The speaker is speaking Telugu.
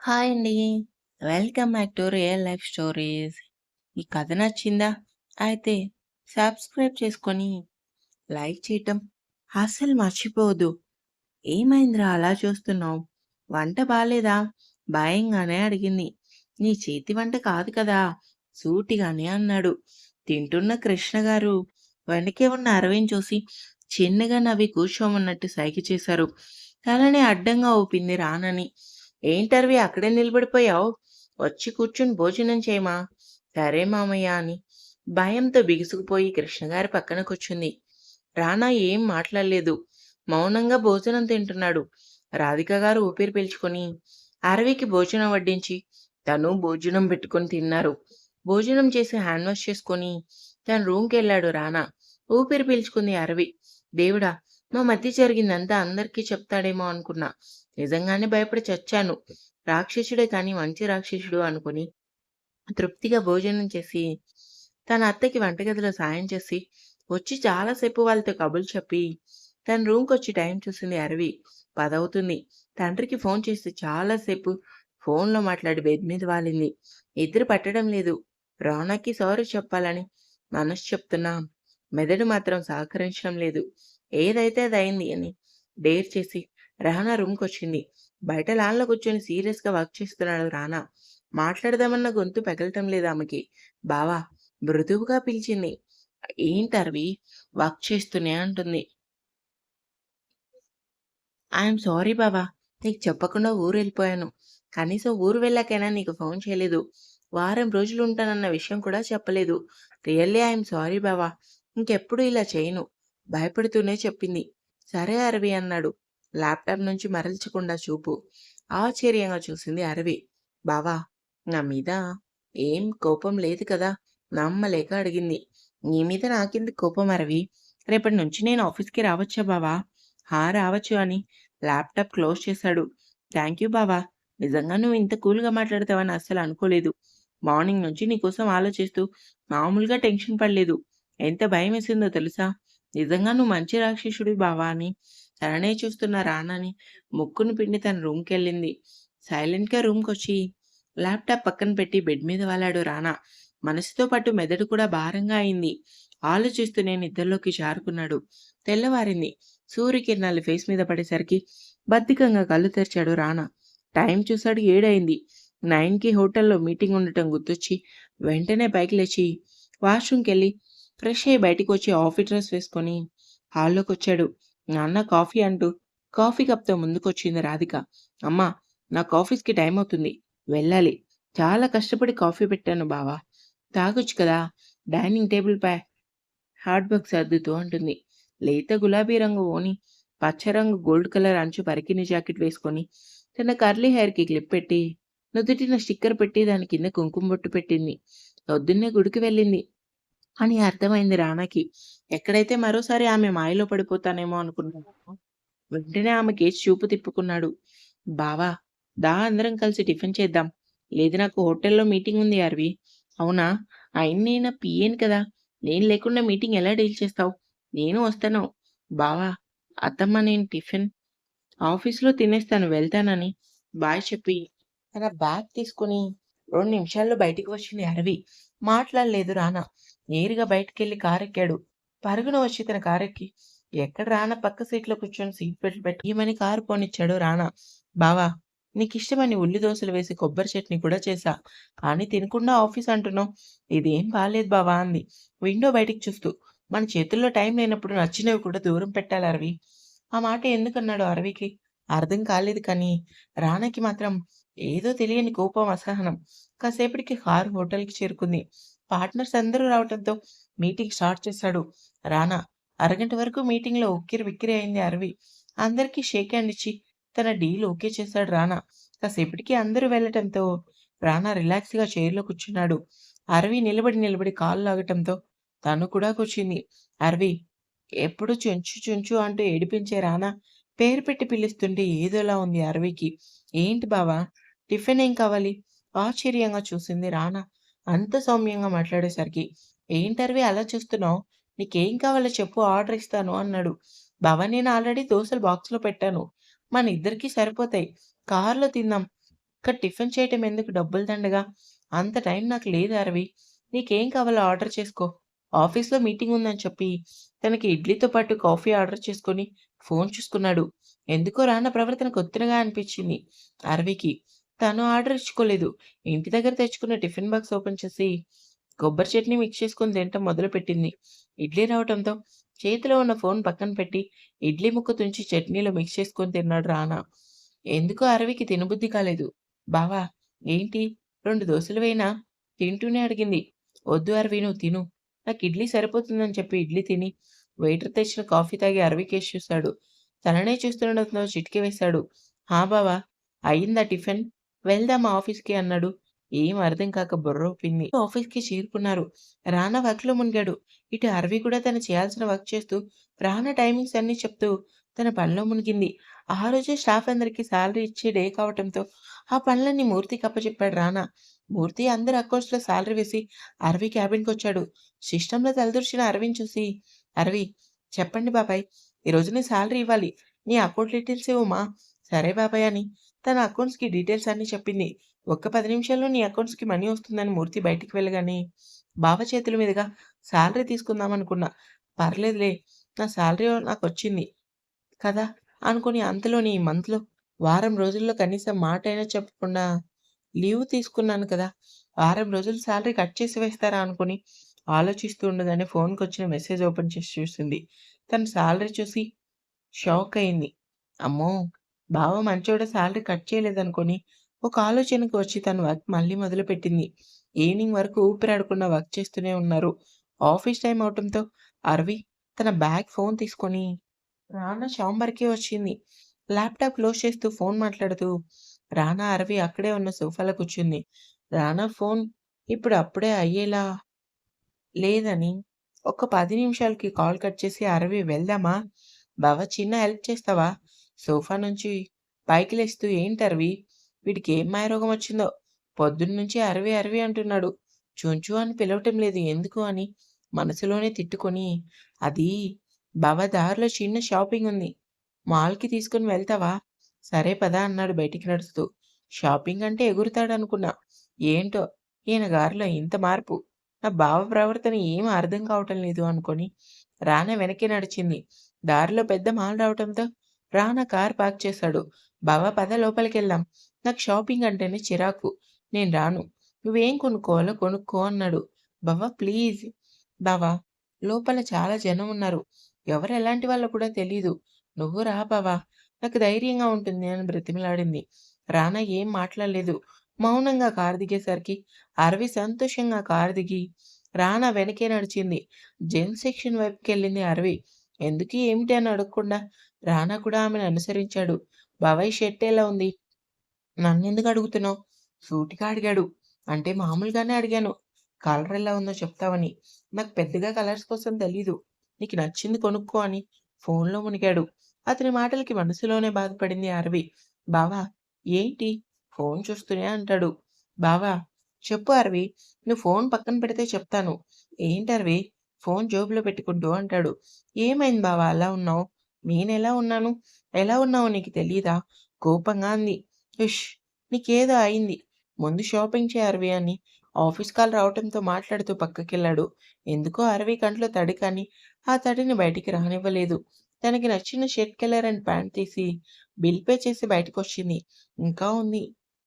హాయ్ అండి. Welcome back to real life stories. ఈ కథ నచ్చిందా? అయితే సబ్స్క్రైబ్ చేసుకొని లైక్ చేయటం అస్సలు మర్చిపోదు ఏమైందిరా అలా చూస్తున్నావు? వంట బాలేదా? భయంగానే అడిగింది. నీ చేతి వంట కాదు కదా! సూటిగానే అన్నాడు. తింటున్న కృష్ణ గారు వెనకే ఉన్న అరవింద్ చూసి చిన్నగా నవ్వి కూర్చోమన్నట్టు సైకి చేశారు. అలానే అడ్డంగా ఓపింది రానని. ఏంటర్వి అక్కడే నిలబడిపోయావు? వచ్చి కూర్చుని భోజనం చేయమా? సరే మామయ్య అని భయంతో బిగుసుకుపోయి కృష్ణగారి పక్కన కూర్చుంది. రానా ఏం మాట్లాడలేదు. మౌనంగా భోజనం తింటున్నాడు. రాధిక గారు ఊపిరి పీల్చుకొని అరవికి భోజనం వడ్డించి తను భోజనం పెట్టుకొని తిన్నారు. భోజనం చేసి హ్యాండ్ వాష్ చేసుకొని తన రూమ్కి వెళ్ళాడు రానా. ఊపిరి పీల్చుకుంది అరవి. దేవుడా మా మధ్య జరిగిందంతా అందరికీ చెప్తాడేమో అనుకున్నా. నిజంగానే భయపడి చచ్చాను. రాక్షసుడే కానీ మంచి రాక్షసుడు అనుకుని తృప్తిగా భోజనం చేసి తన అత్తకి వంటగదిలో సాయం చేసి వచ్చి చాలాసేపు వాళ్ళతో కబులు చెప్పి తన రూమ్కి వచ్చి టైం చూసింది అరవి. పదవుతుంది. తండ్రికి ఫోన్ చేసి చాలాసేపు ఫోన్లో మాట్లాడి బెడ్ మీద వాలింది. ఇద్దరు పట్టడం లేదు. రానాకి సారీ చెప్పాలని మనసు చెప్తున్నా మెదడు మాత్రం సహకరించడం లేదు. ఏదైతే అది అయింది అని డేర్ చేసి రహనా రూమ్కి వచ్చింది. బయట లాన్లో కూర్చొని సీరియస్గా వర్క్ చేస్తున్నాడు రానా. మాట్లాడదామన్న గొంతు పెగలటం లేదు ఆమెకి. బావా మృదువుగా పిలిచింది. ఏంటర్వి వర్క్ చేస్తూనే అంటుంది. ఐఎమ్ సారీ బావా నీకు చెప్పకుండా ఊరు వెళ్ళిపోయాను. కనీసం ఊరు వెళ్ళాకైనా నీకు ఫోన్ చేయలేదు. వారం రోజులు ఉంటానన్న విషయం కూడా చెప్పలేదు. రియల్లీ ఐఎమ్ సారీ బావా ఇంకెప్పుడు ఇలా చేయను? భయపడుతూనే చెప్పింది. సరే అరవి అన్నాడు. ల్యాప్టాప్ నుంచి మరల్చకుండా చూపు. ఆశ్చర్యంగా చూసింది అరవి. బావా నా మీద ఏం కోపం లేదు కదా? నమ్మలేక అడిగింది. నీ మీద నాకింది కోపం అరవి? రేపటి నుంచి నేను ఆఫీస్కి రావచ్చా బావా? హా రావచ్చు అని ల్యాప్టాప్ క్లోజ్ చేశాడు. థ్యాంక్ యూ బావా. నిజంగా నువ్వు ఇంత కూల్గా మాట్లాడతావని అస్సలు అనుకోలేదు. మార్నింగ్ నుంచి నీకోసం ఆలోచిస్తూ మామూలుగా టెన్షన్ పడలేదు. ఎంత భయం వేసిందో తెలుసా? నిజంగా నువ్వు మంచి రాక్షసుడి బావా అని తననే చూస్తున్న రానాని ముక్కును పిండి తన రూమ్కి వెళ్ళింది సైలెంట్గా రూమ్కి వచ్చి ల్యాప్టాప్ పక్కన పెట్టి బెడ్ మీద వాలాడు రానా మనసుతో పాటు మెదడు కూడా భారంగా అయింది. ఆలోచిస్తూనే నిద్రలోకి జారుకున్నాడు. తెల్లవారింది. సూర్యకిరణాలు ఫేస్ మీద పడేసరికి బద్దికంగా కళ్ళు తెరిచాడు రానా టైం చూశాడు ఏడైంది. నైన్కి హోటల్లో మీటింగ్ ఉండటం గుర్తొచ్చి వెంటనే పైకి లేచి వాష్రూమ్కి వెళ్ళి ఫ్రెష్ అయ్యి బయటికి వచ్చి ఆఫీస్ డ్రెస్ వేసుకొని హాల్లోకి వచ్చాడు నాన్న కాఫీ అంటూ కాఫీ కప్తో ముందుకొచ్చింది రాధిక. అమ్మా నాకు ఆఫీస్కి టైం అవుతుంది వెళ్ళాలి. చాలా కష్టపడి కాఫీ పెట్టాను బావా. తాగొచ్చు కదా. డైనింగ్ టేబుల్ పై హార్డ్ బాక్స్ సర్దుతూ అంటుంది. లేత గులాబీ రంగు ఓని పచ్చ రంగు గోల్డ్ కలర్ అంచు పరికిని జాకెట్ వేసుకొని తన కర్లీ హెయిర్కి క్లిప్ పెట్టి నుదుటిన స్టిక్కర్ పెట్టి దాని కింద కుంకుమ బొట్టు పెట్టింది. పొద్దున్నే గుడికి వెళ్ళింది. అని అర్థమైంది రానాకి ఎక్కడైతే మరోసారి ఆమె మాయలో పడిపోతానేమో అనుకున్నాడు వెంటనే ఆమె కేసు చూపు తిప్పుకున్నాడు. బావా దా అందరం కలిసి టిఫిన్ చేద్దాం. లేదు నాకు హోటల్లో మీటింగ్ ఉంది అరవి. అవునా? అయిన నేను పిఏని కదా. నేను లేకుండా మీటింగ్ ఎలా డీల్ చేస్తావు? నేను వస్తాను. బావా అత్తమ్మ నేను టిఫిన్ ఆఫీస్లో తినేస్తాను వెళ్తానని. బాయ్ చెప్పి తన బ్యాగ్ తీసుకుని రెండు నిమిషాల్లో బయటికి వచ్చింది అరవి. మాట్లాడలేదు రానా నేరుగా బయటికెళ్ళి కారెక్కాడు. పరుగున వచ్చి తన కారెక్కి ఎక్కడ రానా? పక్క సీట్లో కూర్చొని సీట్ బెల్ట్ పెట్టి ఈమెని కారు పోనిచ్చాడు రానా. బావా నీకు ఇష్టమని ఉల్లి దోశలు వేసి కొబ్బరి చట్నీ కూడా చేశా. కానీ తినకుండా ఆఫీస్ అంటున్నావు. ఇదేం బాలేదు బావా అంది. విండో బయటికి చూస్తూ. మన చేతుల్లో టైం లేనప్పుడు నచ్చినవి కూడా దూరం పెట్టాలి అరవి. ఆ మాట ఎందుకన్నాడు అరవికి? అర్థం కాలేదు కానీ రానాకి మాత్రం ఏదో తెలియని కోపం అసహనం. కాసేపటికి కారు హోటల్కి చేరుకుంది. పార్ట్నర్స్ అందరూ రావడంతో మీటింగ్ స్టార్ట్ చేశాడు. రానా అరగంట వరకు మీటింగ్లో ఉక్కిరి విక్కిరి అయింది అరవి. అందరికీ షేక్ హ్యాండ్ ఇచ్చి తన డీల్ ఓకే చేశాడు రానా. కాసేపటికి అందరూ వెళ్ళటంతో రానా రిలాక్స్గా చైర్లో కూర్చున్నాడు. అరవి నిలబడి నిలబడి కాళ్ళు లాగటంతో తను కూడా కూర్చుంది. అరవి ఎప్పుడు చుంచు చుంచు అంటూ ఏడిపించే రానా? పేరు పెట్టి పిలుస్తుంటే ఏదోలా ఉంది అరవికి. ఏంటి బావా? టిఫిన్ ఏం కావాలి? ఆశ్చర్యంగా చూసింది రానా. అంత సౌమ్యంగా మాట్లాడేసరికి ఏంటర్వి అలా చూస్తున్నావు? నీకేం కావాలో చెప్పు ఆర్డర్ ఇస్తాను అన్నాడు. బావా నేను ఆల్రెడీ దోశలు బాక్స్లో పెట్టాను. మన ఇద్దరికి సరిపోతాయి. కారులో తిందాం. ఇక్కడ టిఫిన్ చేయటం ఎందుకు డబ్బులు దండగా? అంత టైం నాకు లేదు అరవి. నీకేం కావాలో ఆర్డర్ చేసుకో. ఆఫీస్లో మీటింగ్ ఉందని చెప్పి తనకి ఇడ్లీతో పాటు కాఫీ ఆర్డర్ చేసుకొని ఫోన్ చూసుకున్నాడు. ఎందుకో రాన్న ప్రవర్తన కొత్తగా అనిపించింది అరవికి. తను ఆర్డర్ ఇచ్చుకోలేదు. ఇంటి దగ్గర తెచ్చుకున్న టిఫిన్ బాక్స్ ఓపెన్ చేసి కొబ్బరి చట్నీ మిక్స్ చేసుకొని తినటం మొదలుపెట్టింది. ఇడ్లీ రావటంతో చేతిలో ఉన్న ఫోన్ పక్కన పెట్టి ఇడ్లీ ముక్క తుంచి చట్నీలో మిక్స్ చేసుకొని తిన్నాడు రానా. ఎందుకో అరవికి తినబుద్ధి కాలేదు? బావా ఏంటి? రెండు దోశలు వేయినా? తింటూనే అడిగింది. వద్దు అరవి నువ్వు తిను. నాకు ఇడ్లీ సరిపోతుందని చెప్పి ఇడ్లీ తిని వెయిటర్ తెచ్చిన కాఫీ తాగి అరవి కేసు చూశాడు. తననే చూస్తుండటంతో చిటికి వేశాడు. హా బావా అయిందా టిఫిన్? వెళ్దామా ఆఫీస్కి అన్నాడు. ఏం అర్థం కాక బుర్ర ఊపింది. ఆఫీస్కి చేరుకున్నారు. రానా వర్క్లో మునిగాడు. ఇటు అరవి కూడా తను చేయాల్సిన వర్క్ చేస్తూ రానా టైమింగ్స్ అన్ని చెప్తూ తన పనిలో మునిగింది. ఆ రోజే స్టాఫ్ అందరికి శాలరీ ఇచ్చే డే కావటంతో ఆ పనులన్నీ మూర్తికి అప్పచెప్పాడు రానా. మూర్తి అందరి అకౌంట్స్లో శాలరీ వేసి అరవి క్యాబిన్కి వచ్చాడు. సిస్టంలో తలదూర్చిన అరవిని చూసి అరవి చెప్పండి బాబాయ్. ఈ నీ శాలరీ ఇవ్వాలి. నీ అకౌంట్ డీటెయిల్స్ ఇవ్వమా సరే బాబాయ్ అని. తన అకౌంట్స్కి డీటెయిల్స్ అన్ని చెప్పింది. ఒక్క పది నిమిషాల్లో నీ అకౌంట్స్కి మనీ వస్తుందని మూర్తి బయటికి వెళ్ళగానే బావ చేతుల మీదుగా శాలరీ తీసుకుందాం అనుకున్నా. పర్లేదులే నా శాలరీ నాకు వచ్చింది కదా అనుకుని అంతలోని ఈ మంత్లో వారం రోజుల్లో కనీసం మాట అయినా చెప్పకుండా లీవ్ తీసుకున్నాను కదా వారం రోజులు శాలరీ కట్ చేసి వేస్తారా అనుకుని ఆలోచిస్తూ ఉండగానే ఫోన్కి వచ్చిన మెసేజ్ ఓపెన్ చేసి చూసింది. తన శాలరీ చూసి షాక్ అయింది. అమ్మో బావ మంచోడ శాలరీ కట్ చేయలేదనుకొని ఒక ఆలోచనకు వచ్చి తన వర్క్ మళ్ళీ మొదలుపెట్టింది. ఈవినింగ్ వరకు ఊపిరాడకుండా వర్క్ చేస్తూనే ఉన్నారు. ఆఫీస్ టైం అవటంతో అరవి తన బ్యాగ్ ఫోన్ తీసుకొని రానా షాంబర్కే వచ్చింది. ల్యాప్టాప్ క్లోజ్ చేస్తూ ఫోన్ మాట్లాడుతూ రానా అరవి అక్కడే ఉన్న సోఫాలో కూర్చుంది. రానా ఫోన్ ఇప్పుడు అప్పుడే అయ్యేలా లేదని ఒక పది నిమిషాలకి కాల్ కట్ చేసి అరవి వెళ్దామా? బావ చిన్న హెల్ప్ చేస్తావా? సోఫా నుంచి పైకి లేస్తూ ఏంటి అరవి? వీడికి ఏం మాయరోగం వచ్చిందో? పొద్దున్న నుంచి అరవి అరవి అంటున్నాడు. చుంచు అని పిలవటం లేదు. ఎందుకు అని మనసులోనే తిట్టుకొని అది బావ దారిలో చిన్న షాపింగ్ ఉంది. మాల్కి తీసుకుని వెళ్తావా? సరే పదా అన్నాడు బయటికి నడుస్తూ. షాపింగ్ అంటే ఎగురుతాడు అనుకున్నా ఏంటో? ఈయన గారిలో ఇంత మార్పు. నా బావ ప్రవర్తన ఏం అర్థం కావటం లేదు అనుకొని రాన వెనక్కి నడిచింది. దారిలో పెద్ద మాల్ రావటంతో రానా కార్ పార్క్ చేశాడు. బావ పద లోపలికెళ్దాం. నాకు షాపింగ్ అంటేనే చిరాకు. నేను రాను. నువ్వేం కొనుక్కోవాలో కొనుక్కో అన్నాడు. బావ ప్లీజ్. బావా లోపల చాలా జనం ఉన్నారు. ఎవరు ఎలాంటి వాళ్ళో కూడా తెలీదు. నువ్వు రా బావా. నాకు ధైర్యంగా ఉంటుంది అని బ్రతిమిలాడింది. రానా ఏం మాట్లాడలేదు. మౌనంగా కారు దిగేసరికి అరవి సంతోషంగా కారు దిగి రానా వెనకే నడిచింది. జెన్ సెక్షన్ వైపుకి వెళ్ళింది అరవి. ఎందుకు ఏమిటి అని అడగకుండా రానా కూడా ఆమెను అనుసరించాడు. బాబాయ్ షర్ట్ ఎలా ఉంది? నన్నెందుకు అడుగుతున్నావు? సూటిగా అడిగాడు. అంటే మామూలుగానే అడిగాను. కలర్ ఎలా ఉందో చెప్తావని. నాకు పెద్దగా కలర్స్ కోసం తెలీదు. నీకు నచ్చింది కొనుక్కో అని ఫోన్లో మునిగాడు. అతని మాటలకి మనసులోనే బాధపడింది అరవి. బావా ఏంటి? ఫోన్ చూస్తూనే అంటాడు. బావా చెప్పు అరవి. నువ్వు ఫోన్ పక్కన పెడితే చెప్తాను. ఏంటి అరవి? ఫోన్ జోబులో పెట్టుకుంటూ అంటాడు. ఏమైంది బావా? అలా ఉన్నావు? నేనెలా ఉన్నాను? ఎలా ఉన్నావో? నీకు తెలియదా కోపంగా అంది. ఇష్ నీకేదో అయింది. ముందు షాపింగ్ చేయ అరవి అని ఆఫీస్ కాల్ రావటంతో మాట్లాడుతూ పక్కకెళ్ళాడు. ఎందుకో అరవి కంట్లో తడి కానీ ఆ తడిని బయటికి రానివ్వలేదు. తనకి నచ్చిన షర్ట్ కలర్ అండ్ ప్యాంట్ తీసి బిల్ పే చేసి బయటకు వచ్చింది ఇంకా ఉంది.